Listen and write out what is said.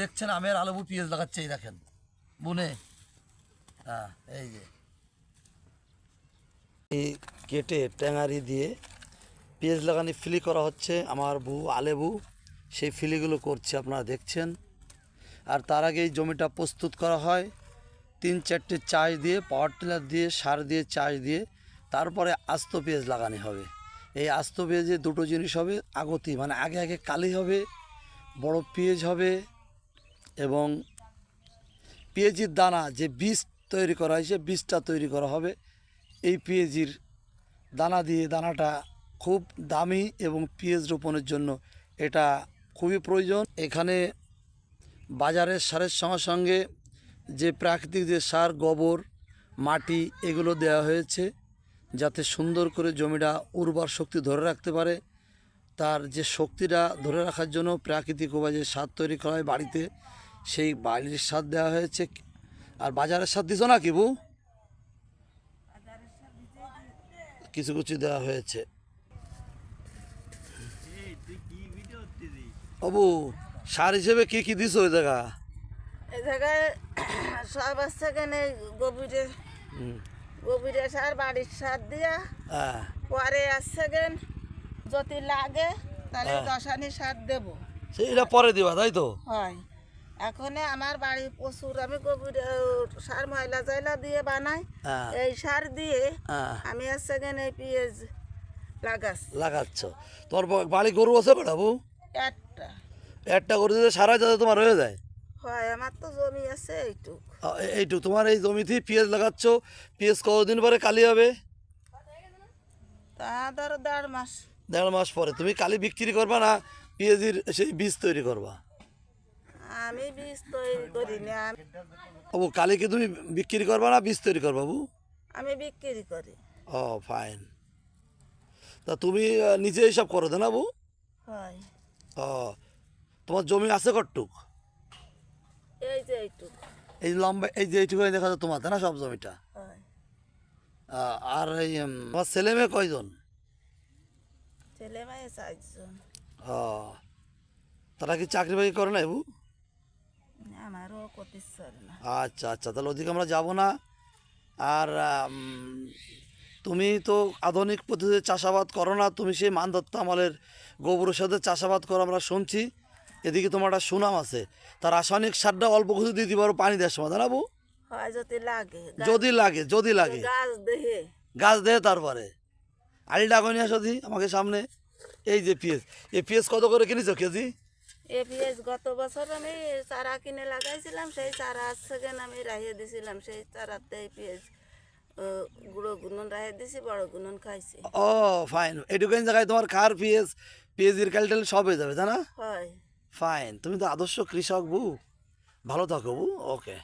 দেখছেন আমের আলু পেঁয়াজ লাগাচ্ছে, এই দেখেন। বুনে। হ্যাঁ এই যে। এই কেটে ট্যাঙারি দিয়ে পেঁয়াজ লাগানি ফিলি করা হচ্ছে আমার বউ আলেবু। সেই ফিলিগুলো করছে, আপনারা দেখছেন। আর তার আগে এই জমিটা প্রস্তুত করা হয়। তিন চারটে চাষ দিয়ে পাওয়ার টিলার দিয়ে, সার দিয়ে, চাষ দিয়ে, তারপরে আস্ত পেঁয়াজ লাগানি হবে। এই আস্ত পেঁয়াজে দুটো জিনিস হবে, আগতি মানে আগে আগে কালি হবে, বড় পেঁয়াজ হবে এবং পেঁয়াজির দানা যে বীজ তৈরি করা হয়েছে, বীজটা তৈরি করা হবে। এই পেঁয়াজির দানা দিয়ে দানাটা খুব দামি এবং পেঁয়াজ রোপণের জন্য এটা খুবই প্রয়োজন। এখানে বাজারের সারের সঙ্গে সঙ্গে যে প্রাকৃতিক যে সার, গোবর, মাটি, এগুলো দেওয়া হয়েছে যাতে সুন্দর করে জমিটা উর্বর শক্তি ধরে রাখতে পারে। তার যে শক্তিটা ধরে রাখার জন্য প্রাকৃতিক উপায়ে যে সার তৈরি করা হয় বাড়িতে সেই বাড়ির সার দেওয়া হয়েছে আর বাজারের সার দিছো না কি বউ? কিছু কিছু দেওয়া হয়েছে। অবু সার হিসেবে কি কি দিছো ওই জায়গা? এই জায়গায় সব আসছে কেন গভীরে। হুম, গভীরে সার বাড়ির সার দিয়া। হ্যাঁ। পরে আসছে কেন যদি লাগে তাহলে হ্যাঁ। দশানি সার দেব। সেইটা পরে দিবা তাই তো? হয়। এখন আমার বাড়ি প্রচুর। আমি গভীরে সার ময়লা জয়লা দিয়ে বানাই। হ্যাঁ। এই সার দিয়ে হ্যাঁ। আমি কেন এই পেঁয়াজ লাগাচ্ছি। লাগাচ্ছ। তোর বাড়ি গরু আছে বেড়াবো একটা। একটা গরু দিলে সারা যাতে তোমার হয়ে যায়? হয় আমার তো জমি আছে এইটুক। আ- এ- তোমার এই জমিতে পেঁয়াজ লাগাচ্ছ। পেঁয়াজ কতদিন পরে কালি হবে? তা ধরো দেড় মাস। দেড় মাস পরে। তুমি কালি বিক্রি করবা না পেঁয়াজির সেই বীজ তৈরি করবা? আমি বীজ তৈরি করি না। বাবু কালি কি তুমি বিক্রি করবা না বীজ তৈরি করবা বাবু? আমি বিক্রি করি। ও ফাইন তা তুমি নিজে এইসব করো না বাবু? হয়। ও তোমার জমি আছে কটটুক এই যে এইটুক। এই লম্বা এই যে এইটুকু দেখা যায় তোমার না সব জমিটা? আর এই তোমার ছেলে মেয়ে কয়জন? ছেলে মেয়ে চারজন। ও তারা কি চাকরি বাকরি করে না না আচ্ছা আচ্ছা তাহলে ওদিকে আমরা যাব না। আর তুমি তো আধুনিক পদ্ধতিতে চাষাবাদ করো না তুমি সেই মানদত্ত আমলের গোবরের সাথে চাষাবাদ করো আমরা শুনছি। এদিকে তোমার একটা সুনাম আছে। তার রাসায়নিক সারটা অল্প কিছু দিতে পারো পানি দেওয়ার সময় জানাব যদি লাগে। যদি লাগে গাছ দেহে। তারপরে। আলি ডাকো নিয়ে আসো আমাকে সামনে। এই যে পিএস এই পিএস কত করে কিনেছো কেজি? এ পেঁয়াজ গত বছর আমি চারা কিনে লাগাইছিলাম সেই চারা আসছে আমি রাহিয়ে দিছিলাম সেই চারাতে এপিএস গুঁড়ো গুনন রাহিয়ে দিছি বড় গুনন খাইছি। ও ফাইন। এডুকেন জায়গায় তোমার খার পিএস পিএসির ক্যালটেল সব হয়ে যাবে তাই না হয়। ফাইন। তুমি তো আদর্শ কৃষক বউ। ভালো থাকো বউ ওকে।